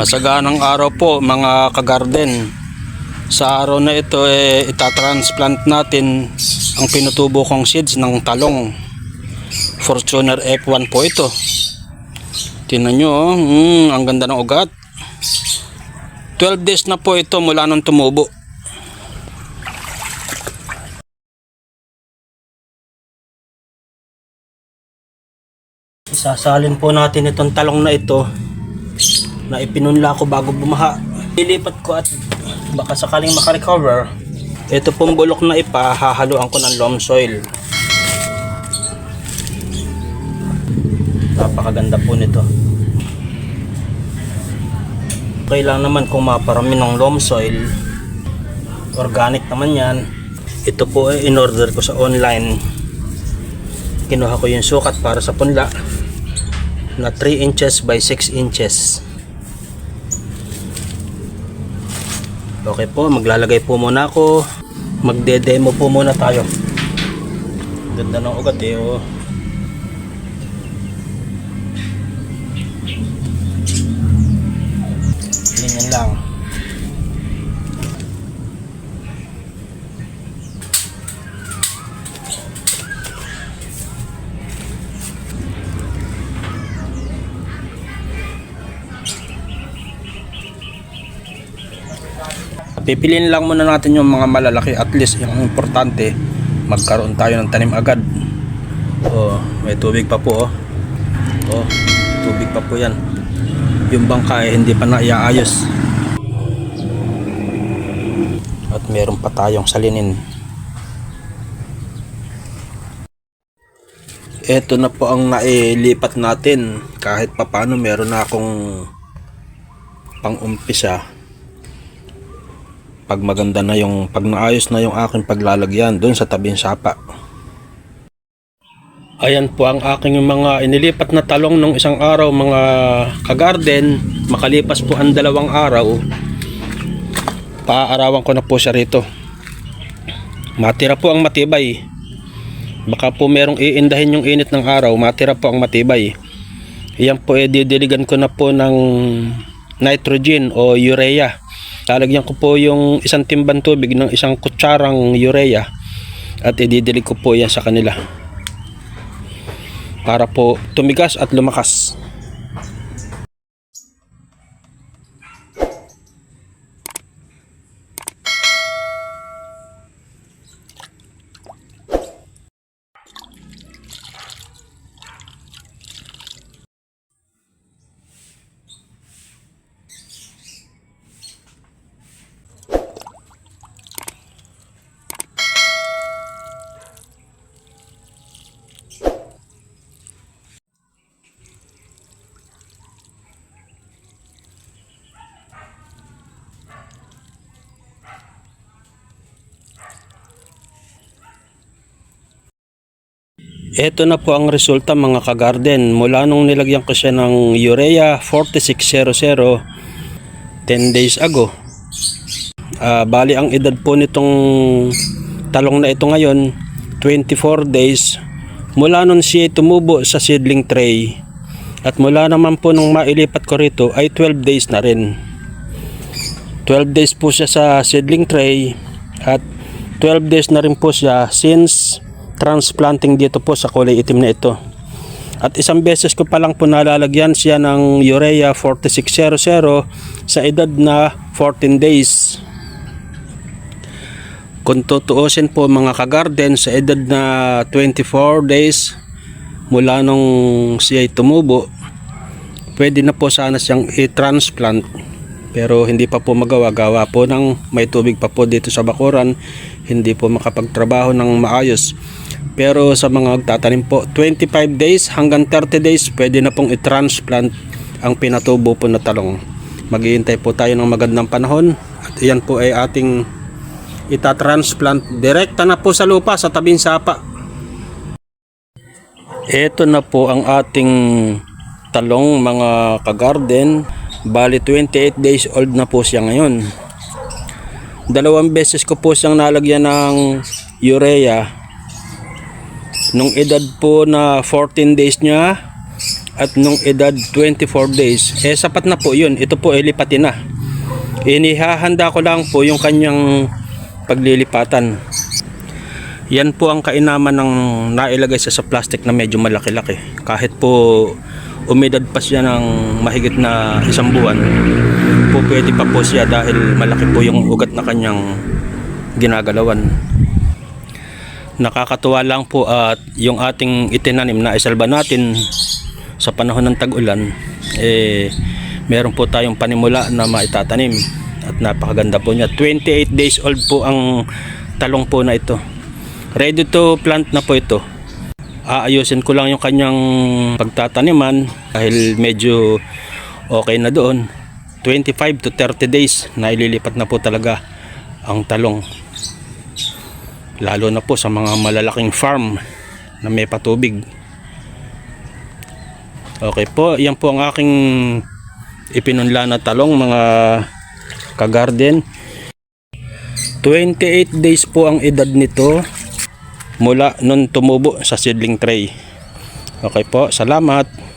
Masaganang araw po mga kagarden. Sa araw na ito eh, itatransplant natin ang pinutubo kong seeds ng talong. Fortuner F1 po ito. Tingnan nyo, oh. mm, ang ganda ng ugat. 12 days na po ito mula nung tumubo. Isasalin po natin itong talong na ito na ipinunla ko bago bumaha. Ilipat ko at baka sakaling makarecover. Ito pong bulok na ipa, hahaluan ko ng loam soil. Napakaganda po nito. Okay lang naman kung maparami ng loam soil. Organic naman yan. Ito po ay in-order ko sa online. Kinuha ko yung sukat para sa punla na 3 inches by 6 inches. Okay po, maglalagay po muna ako. Magde-demo po muna tayo. Ganda ng ugat eh. Oh. Ganyan lang. Pipiliin lang muna natin yung mga malalaki at least yung importante magkaroon tayo ng tanim agad. Oh, may tubig pa po oh. Oh, tubig pa po 'yan. Yung bangka eh, hindi pa naiaayos. At meron pa tayong salinin. Ito na po ang nailipat natin. Kahit papano meron na akong pang-umpisa pag maganda na yung pag naayos na yung aking paglalagyan doon sa tabing sapa. Ayan po ang aking mga inilipat na talong nung isang araw mga kagarden. Makalipas po ang dalawang araw, paaarawan ko na po siya rito. Matira po ang matibay. Baka po merong iindahin yung init ng araw, matira po ang matibay. Iyan po eh, didiligan ko na po ng nitrogen o urea. Lalagyan ko po yung isang timban tubig ng isang kutsarang urea at ididilig ko po yan sa kanila para po tumigas at lumakas. Ito na po ang resulta mga kagarden. Mula nung nilagyan ko siya ng urea 4600 10 days ago. Ah, bali ang edad po nitong talong na ito ngayon 24 days mula nung siya tumubo sa seedling tray at mula naman po nung mailipat ko rito ay 12 days na rin 12 days po siya sa seedling tray at 12 days na rin po siya since transplanting dito po sa kulay itim na ito. At isang beses ko pa lang po nalalagyan siya ng urea 4600 sa edad na 14 days. Kung tutuusin po mga kagarden sa edad na 24 days mula nung siya tumubo, pwede na po sana siyang i-transplant pero hindi pa po magawa gawa po ng may tubig pa po dito sa bakuran hindi po makapagtrabaho ng maayos pero sa mga magtatanim po 25 days hanggang 30 days pwede na pong i-transplant ang pinatubo po na talong maghihintay po tayo ng magandang panahon at iyan po ay ating itatransplant direkta na po sa lupa sa tabing sapa ito na po ang ating talong mga kagarden Bali 28 days old na po siya ngayon. Dalawang beses ko po siyang nalagyan ng urea. Nung edad po na 14 days niya at nung edad 24 days, eh sapat na po yun. Ito po ay lipatin na. Inihahanda ko lang po yung kanyang paglilipatan. Yan po ang kainaman ng nailagay siya sa plastic na medyo malaki-laki. Kahit po umidad pa siya ng mahigit na isang buwan, po pwede pa po siya dahil malaki po yung ugat na kanyang ginagalawan. Nakakatuwa lang po at yung ating itinanim na isalba natin sa panahon ng tag-ulan, eh, meron po tayong panimula na maitatanim at napakaganda po niya. 28 days old po ang talong po na ito. Ready to plant na po ito. Aayusin ko lang yung kanyang pagtataniman dahil medyo okay na doon. 25 to 30 days na ililipat na po talaga ang talong. Lalo na po sa mga malalaking farm na may patubig. Okay po, yan po ang aking ipinunla na talong mga kagarden. 28 days po ang edad nito mula nun tumubo sa seedling tray. Okay po, salamat.